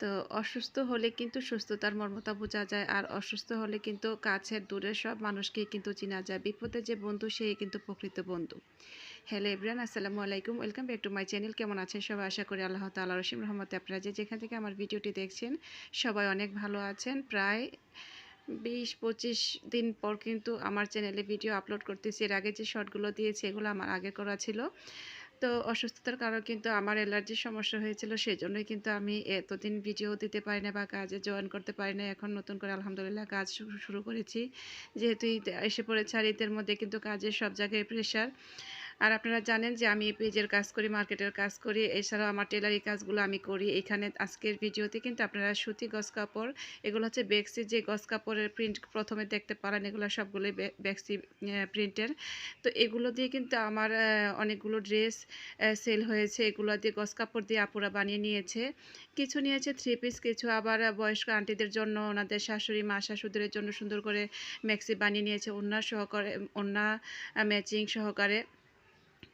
তো অসুস্থ হলে কিন্তু সুস্থতার মর্মতা বোঝা যায়। আর অসুস্থ হলে কিন্তু কাছের দূরের সব মানুষকে কিন্তু চেনা যায়। বিপদে যে বন্ধু, সেই কিন্তু প্রকৃত বন্ধু। হ্যালো এভরিয়ান আসসালামু আলাইকুম। Welcome back to my channel কেমন আছেন সবাই? আশা করি আল্লাহ তাআলা রসিম রহমতে আপনারা যে যেখান থেকে আমার ভিডিওটি দেখছেন, সবাই অনেক ভালো আছেন। প্রায় বিশ পঁচিশ দিন পর কিন্তু আমার চ্যানেলে ভিডিও আপলোড করতেছি। এর আগে যে শর্টগুলো দিয়েছি, এগুলো আমার আগে করা ছিল। তো অসুস্থতার কারণে কিন্তু আমার অ্যালার্জির সমস্যা হয়েছিল সেই জন্যই কিন্তু আমি এতদিন ভিডিও দিতে পারি না বা কাজে জয়েন করতে পারি না। এখন নতুন করে আলহামদুলিল্লাহ কাজ শুরু করেছি। যেহেতু এসে পড়েছে আর ঈদের মধ্যে কিন্তু কাজের সব জায়গায় প্রেশার আর আপনারা জানেন যে আমি পেজের কাজ করি, মার্কেটের কাজ করি, এছাড়াও আমার টেলারি কাজগুলো আমি করি। এখানে আজকের ভিডিওতে কিন্তু আপনারা সুতি গস কাপড়, এগুলো হচ্ছে বেক্সি, যে গস কাপড়ের প্রিন্ট প্রথমে দেখতে পারেন, এগুলো সবগুলোই বেক্সি প্রিন্টের তো এগুলো দিয়ে কিন্তু আমার অনেকগুলো ড্রেস সেল হয়েছে। এগুলো দিয়ে গস কাপড় দিয়ে আপুরা বানিয়ে নিয়েছে। কিছু নিয়েছে থ্রি পিস কিছু আবার বয়স্ক আন্টিদের জন্য, ওনাদের শাশুড়ি মা শাশুড়িদের জন্য সুন্দর করে ম্যাক্সি বানিয়ে নিয়েছে ওনা সহকারে ওনা ম্যাচিং সহকারে।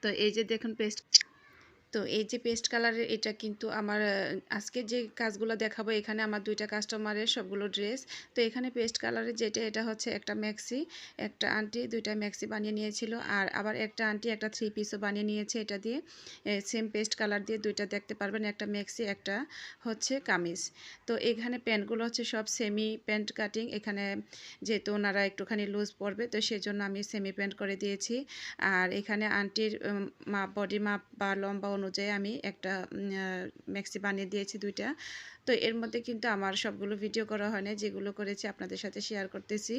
তো এই যে দেখুন পেস্ট তো এই যে পেস্ট কালারের এটা কিন্তু আমার আজকে যে কাজগুলো দেখাবো, এখানে আমার দুইটা কাস্টমারের সবগুলো ড্রেস তো এখানে পেস্ট কালারের যেটা, এটা হচ্ছে একটা ম্যাক্সি একটা আন্টি দুইটা ম্যাক্সি বানিয়ে নিয়েছিল। আর আবার একটা আন্টি একটা থ্রি পিসও বানিয়ে নিয়েছে এটা দিয়ে। সেম পেস্ট কালার দিয়ে দুইটা দেখতে পারবেন, একটা ম্যাক্সি একটা হচ্ছে কামিজ। তো এখানে প্যান্টগুলো হচ্ছে সব সেমি প্যান্ট কাটিং এখানে যেহেতু ওনারা একটুখানি লুজ পড়বে তো সেই জন্য আমি সেমি প্যান্ট করে দিয়েছি। আর এখানে আন্টির মাপ বডি মাপ বা লম্বা অনুযায়ী আমি একটা ম্যাক্সি বানিয়ে দিয়েছি দুইটা। তো এর মধ্যে কিন্তু আমার সবগুলো ভিডিও করা হয় না যেগুলো করেছি আপনাদের সাথে শেয়ার করতেছি।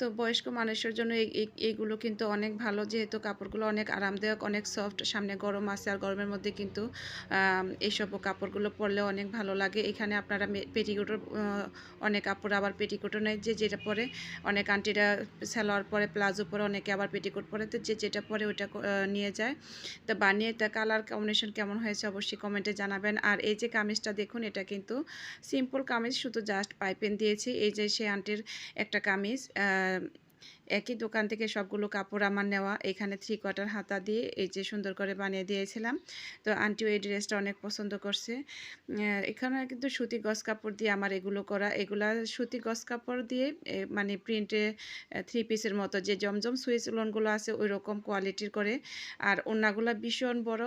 তো বয়স্ক মানুষের জন্য এইগুলো কিন্তু অনেক ভালো, যেহেতু কাপড়গুলো অনেক আরামদায়ক, অনেক সফট সামনে গরম আছে আর গরমের মধ্যে কিন্তু এইসব কাপড়গুলো পরলে অনেক ভালো লাগে। এখানে আপনারা পেটিকোটও অনেক কাপড় আবার পেটিকোটও নেয়, যে যেটা পরে, অনেক আন্টিরা সালোয়ার পরে, প্লাজো পরে, অনেকে আবার পেটিকোট পরে, তো যে যেটা পরে ওইটা নিয়ে যায়। তো বানিয়ে, তা কালার কম্বিনেশন কেমন হয়েছে অবশ্যই কমেন্টে জানাবেন। আর এই যে কামিজটা দেখুন, এটা কিন্তু সিম্পল কামিজ, শুধু জাস্ট পাইপেন দিয়েছি। এই যে সে আন্টির একটা কামিজ একই দোকান থেকে সবগুলো কাপড় আমার নেওয়া। এখানে থ্রি কোয়ার্টার হাতা দিয়ে এই যে সুন্দর করে বানিয়ে দিয়েছিলাম। তো আন্টিও এই ড্রেসটা অনেক পছন্দ করছে। এখানে কিন্তু সুতি গস কাপড় দিয়ে আমার এগুলো করা। এগুলা সুতি গস কাপড় দিয়ে মানে প্রিন্টে থ্রি পিসের মতো। যে জমজম সুইচ লোনগুলো আছে ওই রকম কোয়ালিটির করে। আর ওনাগুলো ভীষণ বড়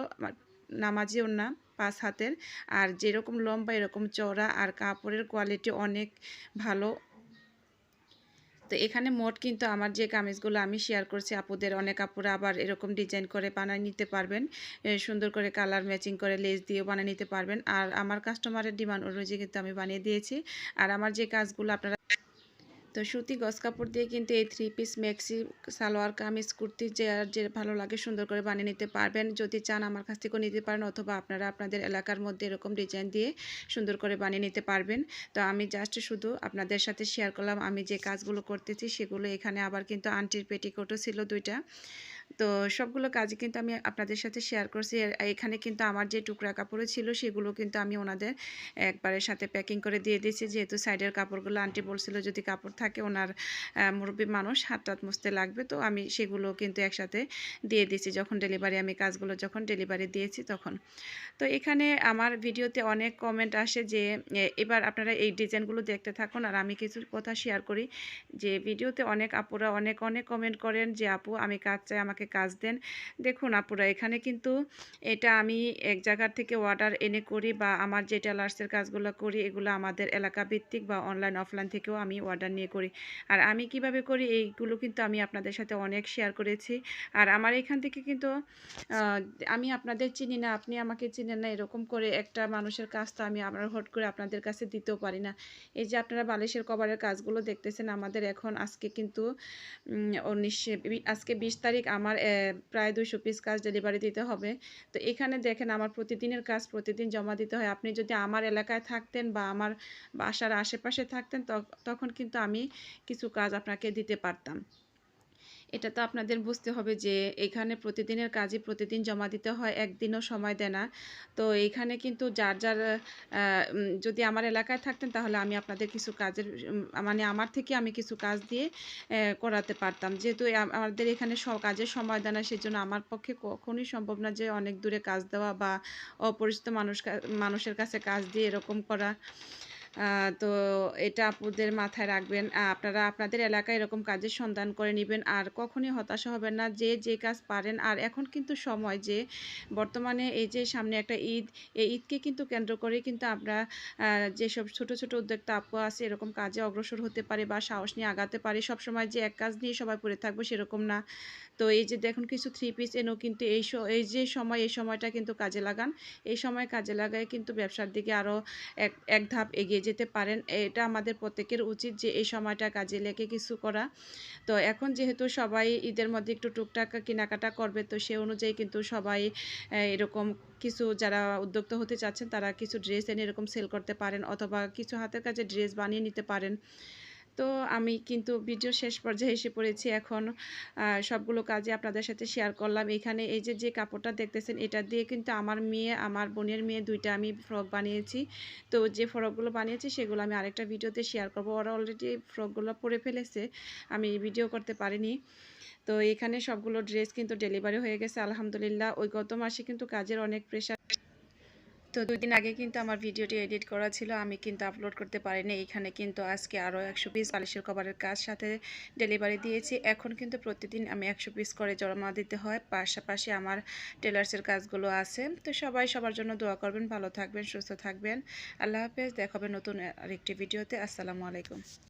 নামাজি ওনা পাঁচ হাতের। আর যেরকম লম্বা, এরকম চওড়া। আর কাপড়ের কোয়ালিটি অনেক ভালো। তো এখানে মোট কিন্তু আমার যে কামিজগুলো আমি শেয়ার করছি, আপুদের অনেক আপুরা আবার এরকম ডিজাইন করে বানিয়ে নিতে পারবেন। সুন্দর করে কালার ম্যাচিং করে লেস দিয়েও বানিয়ে নিতে পারবেন। আর আমার কাস্টমারের ডিমান্ড অনুযায়ী কিন্তু আমি বানিয়ে দিয়েছি। আর আমার যে কাজগুলো আপনারা তো সুতি গস কাপড় দিয়ে কিন্তু এই three piece maxi salwar kameez, kurti যে আর যে ভালো লাগে সুন্দর করে বানিয়ে নিতে পারবেন। যদি চান আমার কাছ থেকেও নিতে পারেন অথবা আপনারা আপনাদের এলাকার মধ্যে এরকম ডিজাইন দিয়ে সুন্দর করে বানিয়ে নিতে পারবেন। তো আমি জাস্ট শুধু আপনাদের সাথে শেয়ার করলাম। আমি যে কাজগুলো করতেছি সেগুলো এখানে আবার কিন্তু আন্টির পেটিকোটও ছিল দুইটা। তো সবগুলো কাজ কিন্তু আমি আপনাদের সাথে শেয়ার করছি। এখানে কিন্তু আমার যে টুকরা কাপড় ছিল সেগুলো কিন্তু আমি ওনাদের একবারের সাথে প্যাকিং করে দিয়ে দিয়েছি। যেহেতু সাইডের কাপড়গুলো আন্টি বলছিল যদি কাপড় থাকে ওনার মুরব্বী মানুষ হাত টাত মুছতে লাগবে। তো আমি সেগুলো কিন্তু একসাথে দিয়ে দিয়েছি। যখন ডেলিভারি আমি কাজগুলো যখন ডেলিভারি দিয়েছি তখন। তো এখানে আমার ভিডিওতে অনেক কমেন্ট আসে যে এবার আপনারা এই ডিজাইনগুলো দেখতে থাকুন। আর আমি কিছু কথা শেয়ার করি যে ভিডিওতে অনেক আপুরা অনেক অনেক কমেন্ট করেন যে, আপু, আমি কাজ চাই, আমাকে কাজ দেন। দেখুন আপুরা, এখানে কিন্তু এটা আমি এক জায়গার থেকে অর্ডার এনে করি বা আমার যে টেলার্সের কাজগুলো করি, এগুলো আমাদের এলাকা ভিত্তিক বা অনলাইন অফলাইন থেকেও আমি অর্ডার নিয়ে করি। আর আমি কীভাবে করি, এইগুলো কিন্তু আমি আপনাদের সাথে অনেক শেয়ার করেছি। আর আমার এখান থেকে কিন্তু আমি আপনাদের চিনি না, আপনি আমাকে চিনেন না, এরকম করে একটা মানুষের কাজ তো আমি আমার হট করে আপনাদের কাছে দিতেও পারি না। এই যে আপনারা বালিশের কভারের কাজগুলো দেখতেছেন, আমাদের এখন আজকে কিন্তু উনিশ আজকে বিশ তারিখ, আমার প্রায় দুইশো পিস কাজ ডেলিভারি দিতে হবে। তো এখানে দেখেন আমার প্রতিদিনের কাজ প্রতিদিন জমা দিতে হয়। আপনি যদি আমার এলাকায় থাকতেন বা আমার বাসার আশেপাশে থাকতেন তখন কিন্তু আমি কিছু কাজ আপনাকে দিতে পারতাম। এটা তো আপনাদের বুঝতে হবে যে এখানে প্রতিদিনের কাজই প্রতিদিন জমা দিতে হয়, একদিনও সময় দেয় না। তো এইখানে কিন্তু যার যার যদি আমার এলাকায় থাকতেন তাহলে আমি আপনাদের কিছু কাজের মানে আমার থেকে আমি কিছু কাজ দিয়ে করাতে পারতাম। যেহেতু আমাদের এখানে কাজের সময় দেয় না, সেজন্য আমার পক্ষে কখনোই সম্ভব না যে অনেক দূরে কাজ দেওয়া বা অপরিচিত মানুষ মানুষের কাছে কাজ দিয়ে এরকম করা। তো এটা আপুদের মাথায় রাখবেন। আপনারা আপনাদের এলাকায় এরকম কাজের সন্ধান করে নেবেন। আর কখনই হতাশা হবেন না যে যে কাজ পারেন। আর এখন কিন্তু সময় যে, বর্তমানে এই যে সামনে একটা ঈদ, এই ঈদকে কিন্তু কেন্দ্র করে কিন্তু আমরা যেসব ছোট ছোট উদ্যোক্তা আপু আছে, এরকম কাজে অগ্রসর হতে পারে বা সাহস নিয়ে আগাতে পারে, সবসময় যে এক কাজ নিয়ে সবাই পড়ে থাকব সেরকম না। তো এই যে দেখুন কিছু থ্রি পিস এনেও কিন্তু এই এই যে সময়, এই সময়টা কিন্তু কাজে লাগান। এই সময় কাজে লাগায় কিন্তু ব্যবসার দিকে আরও এক এক ধাপ এগিয়ে যেতে পারেন, এটা আমাদের প্রত্যেকের উচিত যে এই সময়টা কাজে লেগে কিছু করা। তো এখন যেহেতু সবাই ঈদের মধ্যে একটু টুকটাক কেনাকাটা করবে, তো সে অনুযায়ী কিন্তু সবাই এরকম কিছু যারা উদ্যোক্তা হতে চাচ্ছেন তারা কিছু ড্রেস এনে এরকম সেল করতে পারেন অথবা কিছু হাতের কাছে ড্রেস বানিয়ে নিতে পারেন। তো আমি কিন্তু ভিডিও শেষ পর্যায়ে এসে পড়েছি। এখন সবগুলো কাজে আপনাদের সাথে শেয়ার করলাম। এখানে এই যে যে কাপড়টা দেখতেছেন, এটা দিয়ে কিন্তু আমার মেয়ে, আমার বোনের মেয়ে দুইটা আমি ফ্রক বানিয়েছি। তো যে ফ্রকগুলো বানিয়েছি, সেগুলো আমি আরেকটা ভিডিওতে শেয়ার করব। ওরা অলরেডি ফ্রকগুলো পরে ফেলেছে। আমি ভিডিও করতে পারিনি। তো এখানে সবগুলো ড্রেস কিন্তু ডেলিভারি হয়ে গেছে, আলহামদুলিল্লাহ। ওই গত মাসে কিন্তু কাজের অনেক প্রেশার তো দুই দিন আগে কিন্তু আমার ভিডিওটি এডিট করা ছিল, আমি কিন্তু আপলোড করতে পারিনি। এখানে কিন্তু আজকে আরও একশো পিস বালিশের কভারের কাজ সাথে ডেলিভারি দিয়েছি। এখন কিন্তু প্রতিদিন আমি একশো পিস করে জমা দিতে হয়। পাশাপাশি আমার টেলার্সের কাজগুলো আছে। তো সবাই সবার জন্য দোয়া করবেন, ভালো থাকবেন, সুস্থ থাকবেন। আল্লাহ হাফেজ, দেখাবে নতুন আরেকটি ভিডিওতে। আসসালামু আলাইকুম।